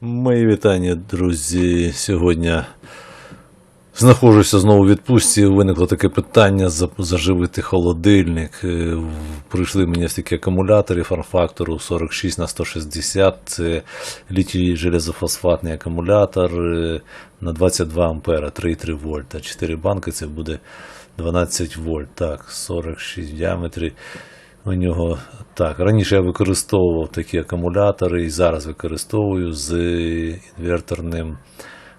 Мої вітання, друзі. Сьогодні знаходжуся знову у відпустці. Виникло таке питання заживити холодильник. Е, Прийшли мені такі акумулятори форм-фактору 46 на 160. Це літій железофосфатний акумулятор е, на 22 ампера, 3,3 вольта. 4 банки це буде 12 вольт. Так, 46 в діаметрі. У нього так. Раніше я використовував такі акумулятори і зараз використовую з інверторним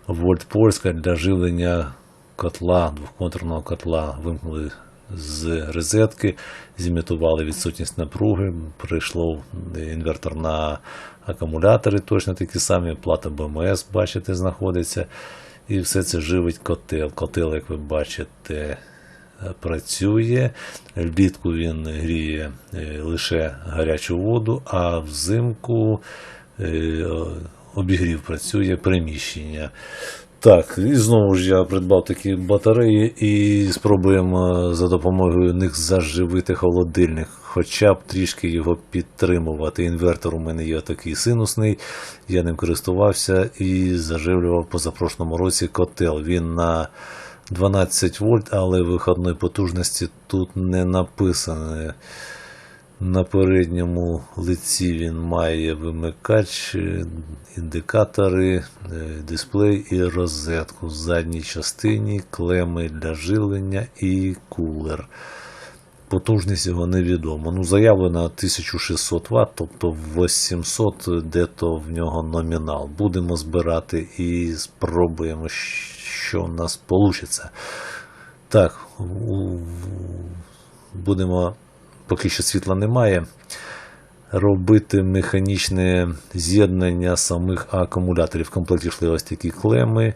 вольт Польська для живлення котла, двохконтурного котла. Вимкнули з розетки, зімітували відсутність напруги. Прийшло інвертор на акумулятори, точно такі самі, плата БМС, бачите, знаходиться. І все це живить котел. Котел, як ви бачите, працює. Влітку він гріє е, лише гарячу воду, а взимку е, обігрів працює приміщення. Так, і знову ж я придбав такі батареї і спробуємо за допомогою них заживити холодильник, хоча б трішки його підтримувати. Інвертор у мене є такий синусний, я ним користувався і заживлював позапрошлому році котел. Він на 12 вольт, але виходної потужності тут не написано. На передньому лиці він має вимикач, індикатори, е, дисплей і розетку. В задній частині клеми для живлення і кулер. Потужність його невідома. Ну, заявлено 1600 Вт, тобто 800 де-то в нього номінал. Будемо збирати і спробуємо, що в нас вийде. Так, будемо, поки що світла немає, робити механічне з'єднання самих акумуляторів. В комплекті йшли ось такі клеми.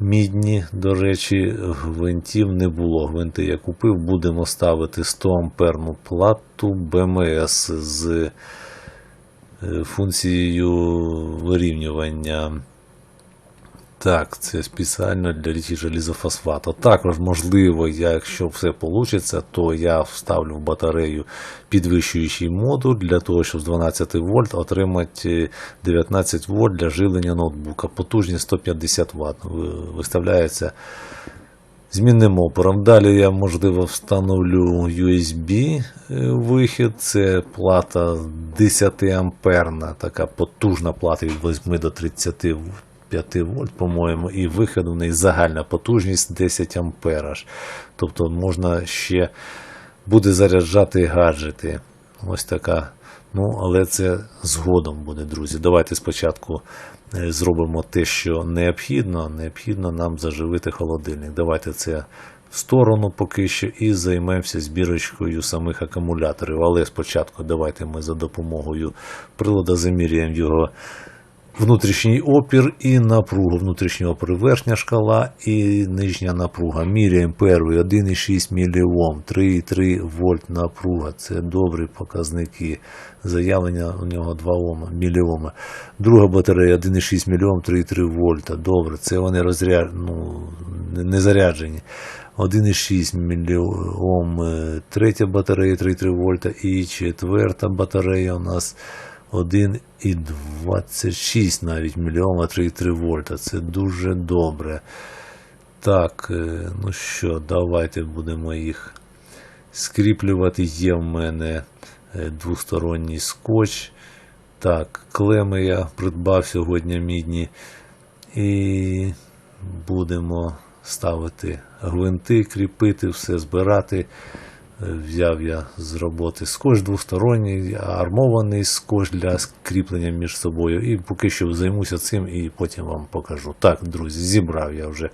Мідні, до речі, гвинтів не було. Гвинти я купив. Будемо ставити 100 амперну плату БМС з е, функцією вирівнювання. Так, це спеціально для літі желізофосфату. Також, можливо, якщо все вийде, то я вставлю в батарею підвищуючий модуль для того, щоб з 12 вольт отримати е, 19 вольт для живлення ноутбука. Потужність 150 Вт. Виставляється змінним опором. Далі я, можливо, встановлю USB е. Це плата 10 амперна, така потужна плата від 8 до 35 вольт, по-моєму, і вихід у неї загальна потужність 10 ампер. Тобто можна ще буде заряджати гаджети. Ось така. Ну, але це згодом буде, друзі. Давайте спочатку е, зробимо те, що необхідно. Необхідно нам заживити холодильник. Давайте це в сторону поки що і займемося збірочкою самих акумуляторів. Але спочатку давайте ми за допомогою прилада заміряємо його внутрішній опір і напругу. Внутрішній опір верхня шкала і нижня напруга. Міряємо перший 1,6 мОм, 3,3 вольт напруга. Це добрі показники. Заявлення у нього 2 Ома, міліома. Друга батарея 1,6 мОм, 3,3 вольта. Добре, це вони розряд... ну, не- не заряджені. 1,6 мОм, е, третя батарея 3,3 вольта і четверта батарея у нас 1,26 навіть мільйона 3,3 вольта. Це дуже добре. Так, е, ну що, давайте будемо їх скріплювати. Є в мене е, двосторонній скотч. Так, клеми я придбав сьогодні мідні. І будемо ставити гвинти, кріпити, все збирати. Е, Взяв я з роботи скотч двосторонній, армований скотч для скріплення між собою. І поки що займуся цим і потім вам покажу. Так, друзі, зібрав я вже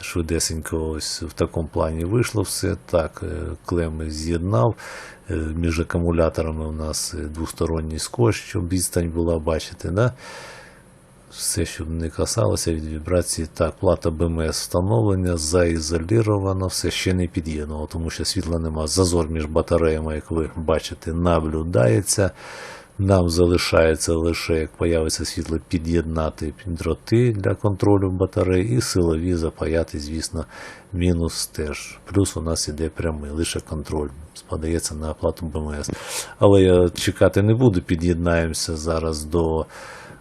швидесенько ось в такому плані вийшло все. Так, е, клеми з'єднав. Е, Між акумуляторами у нас двосторонній скотч, щоб відстань була, бачите, да? Все, щоб не касалося від вібрації. Так, плата БМС встановлення, заізоліровано, все ще не під'єднано, тому що світла нема. Зазор між батареями, як ви бачите, наблюдається. Нам залишається лише, як появиться світло, під'єднати дроти для контролю батарей і силові запаяти, звісно, мінус теж. Плюс у нас іде прямий, лише контроль спадається на оплату БМС. Але я чекати не буду, під'єднаємося зараз до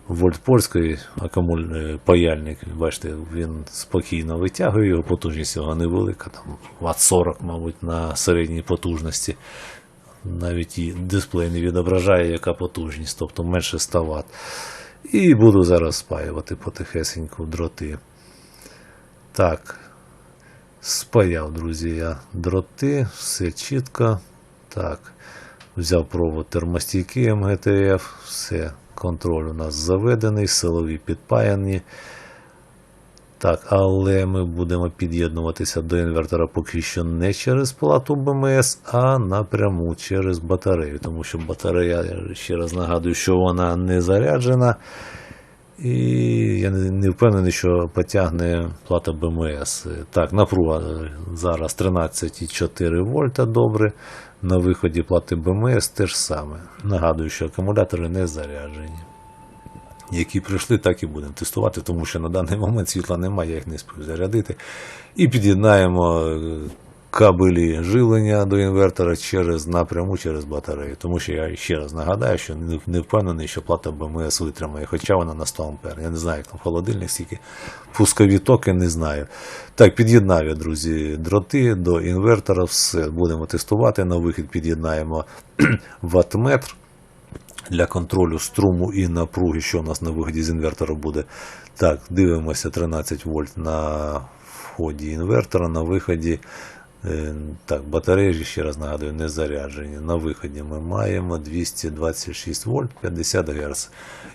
вольт польський акумуль... паяльник, бачите, він спокійно витягує, його потужність його невелика, там Вт 40, мабуть, на середній потужності. Навіть і дисплей не відображає, яка потужність, тобто менше 100 Вт. І буду зараз спаювати потихесеньку дроти. Так, спаяв, друзі, я дроти, все чітко. Так, взяв провод термостійки МГТФ, все, контроль у нас заведений, силові підпаяні. Так, але ми будемо під'єднуватися до інвертора поки що не через плату БМС, а напряму через батарею. Тому що батарея, я ще раз нагадую, що вона не заряджена. І я не не впевнений, що потягне плата БМС. Так, напруга зараз 13,4 вольта добре. На виході плати БМС теж саме. Нагадую, що акумулятори не заряджені. Які прийшли, так і будемо тестувати, тому що на даний момент світла немає, я їх не спів зарядити. І під'єднаємо е, кабелі живлення до інвертора через напряму через батарею. Тому що я ще раз нагадаю, що не- не впевнений, що плата БМС витримає, хоча вона на 100 А. Я не знаю, як там холодильник, стільки пускові токи, не знаю. Так, під'єднав я, друзі, дроти до інвертора, все будемо тестувати. На вихід під'єднаємо ваттметр для контролю струму і напруги, що у нас на виході з інвертора буде. Так, дивимося 13 вольт на вході інвертора, на виході. Е, Так, батареї, ще раз нагадую, не заряджені. На виході ми маємо 226 вольт 50 Гц.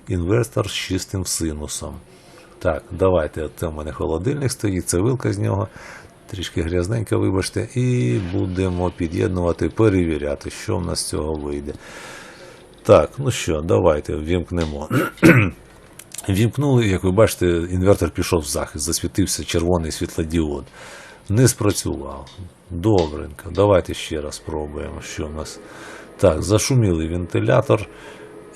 Інвертор з чистим синусом. Так, давайте. Це в мене холодильник стоїть, це вилка з нього. Трішки грязненька, вибачте. І будемо під'єднувати, перевіряти, що в нас з цього вийде. Так, ну що, давайте ввімкнемо. Вімкнули, як ви бачите, інвертор пішов в захист, засвітився червоний світлодіод. Не спрацював. Добренько. Давайте ще раз спробуємо, що в нас. Так, зашумілий вентилятор.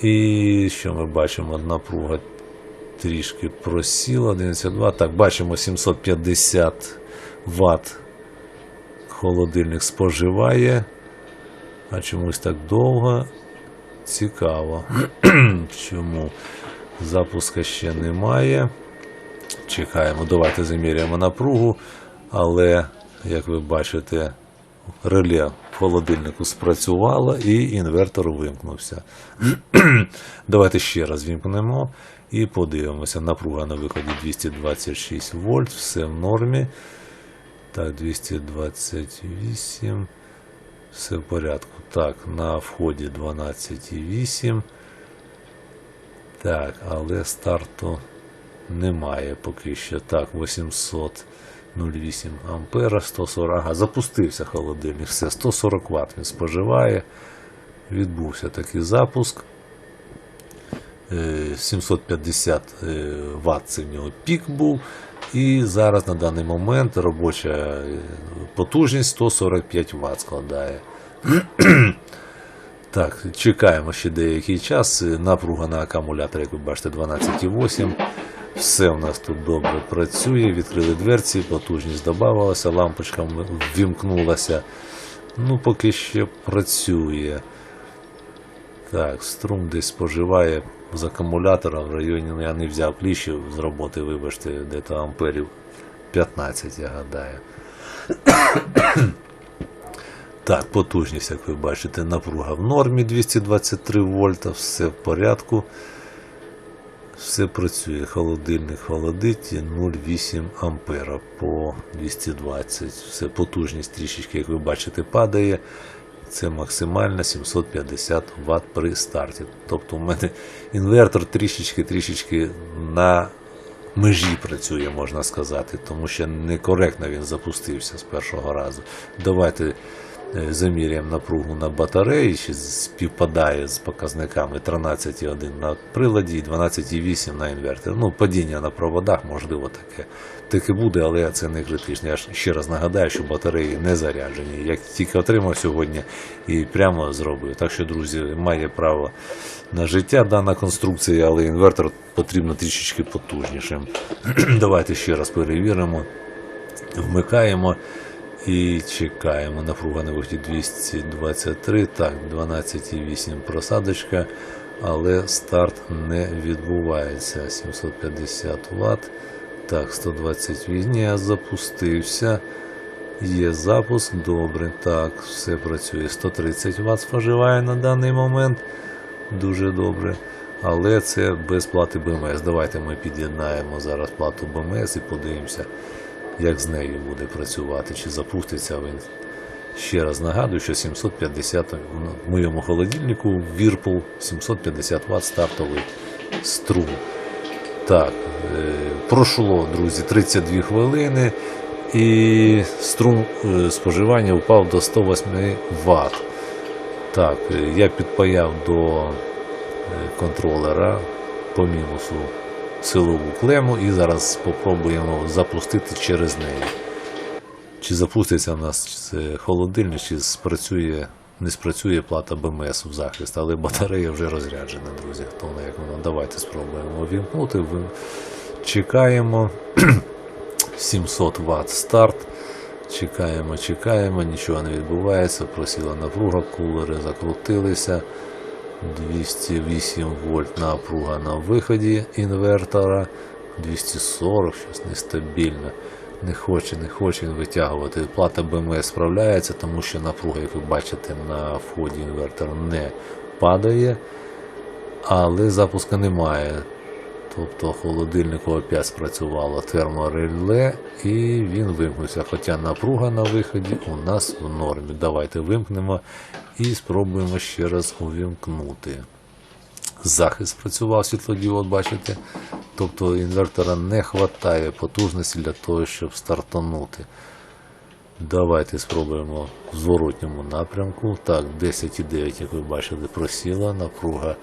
І що ми бачимо? Напруга трішки просіла. 11,2. Так, бачимо 750 Вт. Холодильник споживає. А чомусь так довго. Цікаво. Чому? Запуска ще немає. Чекаємо, давайте заміряємо напругу, але, як ви бачите, реле в холодильнику спрацювало і інвертор вимкнувся. Давайте ще раз вімкнемо і подивимося. Напруга на виході 226 вольт, все в нормі. Так, 228. Все в порядку. Так, на вході 12,8. Так, але старту немає поки що. Так, 800,08 ампера, 140. Ага, запустився холодильник. Все, 140 Вт він споживає. Відбувся такий запуск. Е, 750 е, Вт це в нього пік був. І зараз на даний момент робоча е, потужність 145 Вт складає. Так, чекаємо ще деякий час. Напруга на акумуляторі, як ви бачите, 12,8. Все у нас тут добре працює. Відкрили дверці, потужність додавалася, лампочка ввімкнулася. Ну, поки ще працює. Так, струм десь споживає з акумулятора в районі, ну я не взяв кліщів з роботи, вибачте, де-то амперів 15, я гадаю. Так, потужність, як ви бачите, напруга в нормі 223 вольта, все в порядку. Все працює. Холодильник холодить 0,8 ампера по 220. Все потужність трішечки, як ви бачите, падає. Це максимально 750 Вт при старті. Тобто у мене інвертор трішечки-трішечки на межі працює, можна сказати, тому що некоректно він запустився з першого разу. Давайте заміряємо напругу на батареї, чи співпадає з показниками 13,1 на приладі і 12,8 на інвертор. Ну, падіння на проводах, можливо, таке. Таке буде, але це не критично. Я ж ще раз нагадаю, що батареї не заряджені. Як тільки отримав сьогодні і прямо зробив. Так що, друзі, має право на життя дана конструкція, але інвертор потрібно трішечки потужнішим. Давайте ще раз перевіримо. Вмикаємо і чекаємо. Напруга на виході 223. Так, 12,8 просадочка. але старт не відбувається. 750 Вт. Так, 128 Ні, запустився. Є запуск, добре. Так, все працює. 130 Вт споживає на даний момент. Дуже добре. Але це без плати БМС. Давайте ми під'єднаємо зараз плату БМС і подивимося, як з нею буде працювати, чи запуститься він. Ще раз нагадую, що 750 в моєму холодильнику Whirlpool 750 Вт стартовий струм. Так, е, пройшло, друзі, 32 хвилини, і струм е, споживання впав до 108 Вт. Так, е, я підпаяв до контролера по мінусу силову клему і зараз спробуємо запустити через неї. Чи запуститься у нас холодильник, чи спрацює, не спрацює плата БМС в захист, але батарея вже розряджена, друзі. Хто вона як вона. Давайте спробуємо увімкнути. Чекаємо. 700 Вт старт. Чекаємо, чекаємо, нічого не відбувається. Просіла напруга, кулери закрутилися. 208 вольт напруга на виході інвертора. 240, щось нестабільно. Не хоче, не хоче він витягувати. Плата БМС справляється, тому що напруга, як ви бачите, на вході інвертора не падає, але запуска немає. Тобто холодильнику опять спрацювало термореле і він вимкнувся. Хоча напруга на виході у нас в нормі. Давайте вимкнемо і спробуємо ще раз увімкнути. Захист працював світлодіод, бачите. Тобто інвертора не вистачає потужності для того, щоб стартанути. Давайте спробуємо в зворотньому напрямку. Так, 10,9, як ви бачили, просіла напруга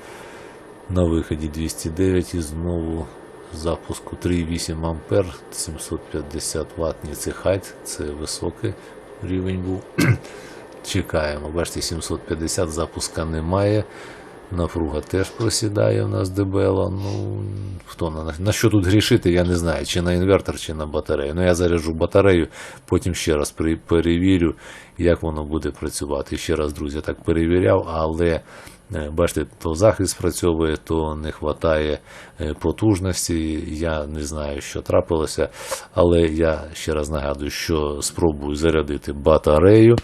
на виході 209 і знову запуску 3,8 ампер, 750 Вт ніцехайт, це високий рівень був. Чекаємо, бачите, 750 запуска немає. Напруга теж просідає у нас дебела. Ну, хто на, на що тут грішити, я не знаю, чи на інвертор, чи на батарею. Ну, я заряджу батарею, потім ще раз перевірю, як воно буде працювати. Ще раз, друзі, так перевіряв, але бачите, то захист спрацьовує, то не вистачає потужності. Я не знаю, що трапилося, але я ще раз нагадую, що спробую зарядити батарею.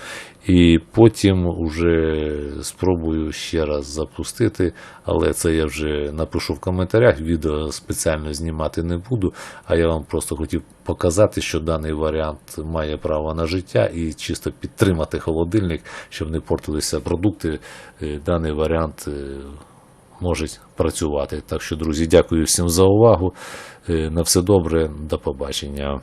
І потім вже спробую ще раз запустити, але це я вже напишу в коментарях. Відео спеціально знімати не буду. А я вам просто хотів показати, що даний варіант має право на життя і чисто підтримати холодильник, щоб не портилися продукти. Е, Даний варіант е, може працювати. Так що, друзі, дякую всім за увагу. Е, На все добре, до побачення.